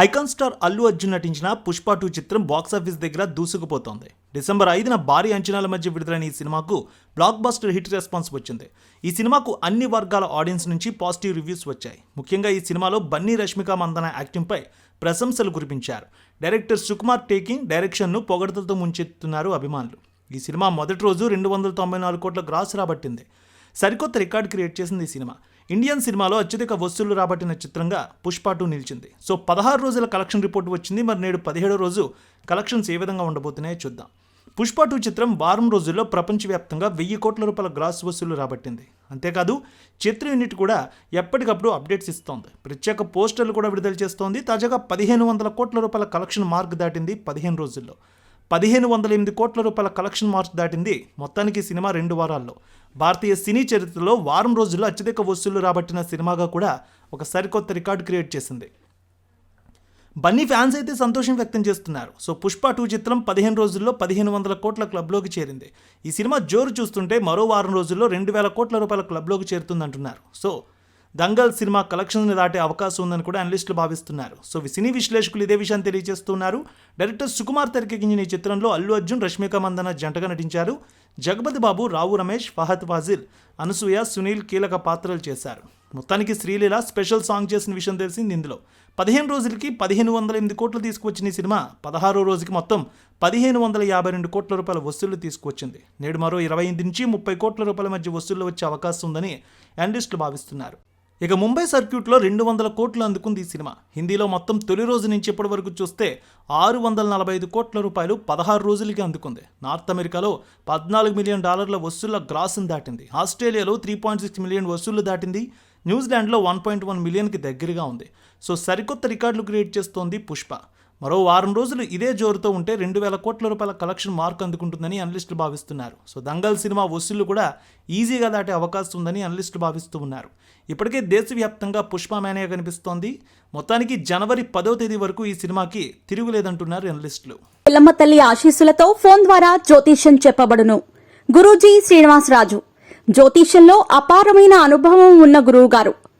Icon star Allu Arjun నటించిన Pushpa two చిత్రం box office దగ్గర దూసుకుపోతోంది. డిసెంబర్ ఐదున భారీ అంచనాల మధ్య విడుదలైన ఈ సినిమాకు బ్లాక్ బస్టర్ హిట్ రెస్పాన్స్ వచ్చింది. ఈ సినిమాకు అన్ని వర్గాల ఆడియన్స్ నుంచి పాజిటివ్ రివ్యూస్ వచ్చాయి. ముఖ్యంగా ఈ సినిమాలో బన్నీ రష్మిక మందన యాక్టింగ్పై ప్రశంసలు కురిపించారు. డైరెక్టర్ సుకుమార్ టేకింగ్ డైరెక్షన్ను పొగడతలతో ముంచెత్తున్నారు అభిమానులు. ఈ సినిమా మొదటి రోజు రెండు వందల తొంభై నాలుగు కోట్ల గ్రాస్ రాబట్టింది. సరికొత్త రికార్డ్ క్రియేట్ చేసింది ఈ సినిమా. ఇండియన్ సినిమాలో అత్యధిక వసూళ్ళు రాబట్టిన చిత్రంగా పుష్ప టూ నిలిచింది. సో పదహారు రోజుల కలెక్షన్ రిపోర్ట్ వచ్చింది. మరి నేడు పదిహేడో రోజు కలెక్షన్స్ ఏ విధంగా ఉండబోతున్నాయో చూద్దాం. పుష్ప టూ చిత్రం వారం రోజుల్లో ప్రపంచవ్యాప్తంగా వెయ్యి కోట్ల రూపాయల గ్రాస్ వసూలు రాబట్టింది. అంతేకాదు చిత్ర యూనిట్ కూడా ఎప్పటికప్పుడు అప్డేట్స్ ఇస్తోంది. ప్రత్యేక పోస్టర్లు కూడా విడుదల చేస్తోంది. తాజాగా పదిహేను వందల కోట్ల రూపాయల కలెక్షన్ మార్క్ దాటింది పదిహేను రోజుల్లో. పదిహేను వందల ఎనిమిది కోట్ల రూపాయల కలెక్షన్ మార్క్ దాటింది. మొత్తానికి ఈ సినిమా రెండు వారాల్లో. భారతీయ సినీ చరిత్రలో వారం రోజుల్లో అత్యధిక వసూళ్ళు రాబట్టిన సినిమాగా కూడా ఒక సరికొత్త రికార్డు క్రియేట్ చేసింది. బన్నీ ఫ్యాన్స్ అయితే సంతోషం వ్యక్తం చేస్తున్నారు. సో పుష్ప టూ చిత్రం పదిహేను రోజుల్లో పదిహేను వందల కోట్ల క్లబ్లోకి చేరింది. ఈ సినిమా జోరు చూస్తుంటే మరో వారం రోజుల్లో రెండు వేల కోట్ల రూపాయల క్లబ్లోకి చేరుతుందంటున్నారు. సో దంగల్ సినిమా కలెక్షన్స్ని దాటే అవకాశం ఉందని కూడా అనలిస్టులు భావిస్తున్నారు. సో సినీ విశ్లేషకులు ఇదే విషయాన్ని తెలియజేస్తున్నారు. డైరెక్టర్ సుకుమార్ తెరకెక్కించిన ఈ చిత్రంలో అల్లు అర్జున్ రష్మిక మందన జంటగా నటించారు. జగపతి బాబు రావు రమేష్ ఫహద్ ఫాజిల్ అనసూయ సునీల్ కీలక పాత్రలు చేశారు. మొత్తానికి శ్రీలీల స్పెషల్ సాంగ్ చేసిన విషయం తెలిసింది ఇందులో. పదిహేను రోజులకి పదిహేను వందల ఎనిమిది కోట్లు తీసుకువచ్చిన ఈ సినిమా పదహారో రోజుకి మొత్తం పదిహేను వందల యాభై రెండు కోట్ల రూపాయల వసూళ్ళు తీసుకువచ్చింది. నేడు మరో ఇరవై ఎనిమిది నుంచి ముప్పై కోట్ల రూపాయల మధ్య వసూళ్ళు వచ్చే అవకాశం ఉందని అనలిస్టులు భావిస్తున్నారు. ఇక ముంబై సర్క్యూట్లో రెండు వందల కోట్లు అందుకుంది ఈ సినిమా. హిందీలో మొత్తం తొలి రోజు నుంచి ఇప్పటి వరకు చూస్తే ఆరు వందల నలభై ఐదు కోట్ల రూపాయలు పదహారు రోజులకి అందుకుంది. నార్త్ అమెరికాలో పద్నాలుగు మిలియన్ డాలర్ల వసూళ్ళ గ్రాస్ను దాటింది. ఆస్ట్రేలియాలో త్రీ పాయింట్ సిక్స్ మిలియన్ వసూళ్ళు దాటింది. న్యూజిలాండ్లో వన్ పాయింట్ వన్ మిలియన్కి దగ్గరగా ఉంది. సో సరికొత్త రికార్డులు క్రియేట్ చేస్తోంది పుష్ప. మరో వారం రోజులు ఇదే జోరుతో ఉంటే రెండు వేల కోట్ల రూపాయల కలెక్షన్ మార్క్ అందుకుంటుందని అనలిస్టులు భావిస్తున్నారు. సో దంగల్ సినిమా వసూళ్ళు కూడా ఈజీగా దాటే అవకాశం ఉందని అనలిస్టులు భావిస్తూ ఉన్నారు. ఇప్పటికే దేశవ్యాప్తంగా పుష్ప మేనగా కనిపిస్తోంది. మొత్తానికి జనవరి పదో తేదీ వరకు ఈ సినిమాకి తిరుగులేదంటున్నారు అనలిస్టులు. పిల్లమ్మ తల్లి ఆశీస్సులతో ఫోన్ ద్వారా జ్యోతిష్యం చెప్పబడును. గురూజీ శ్రీనివాసరాజు. జ్యోతిష్యంలో అపారమైన అనుభవం ఉన్న గురువు గారు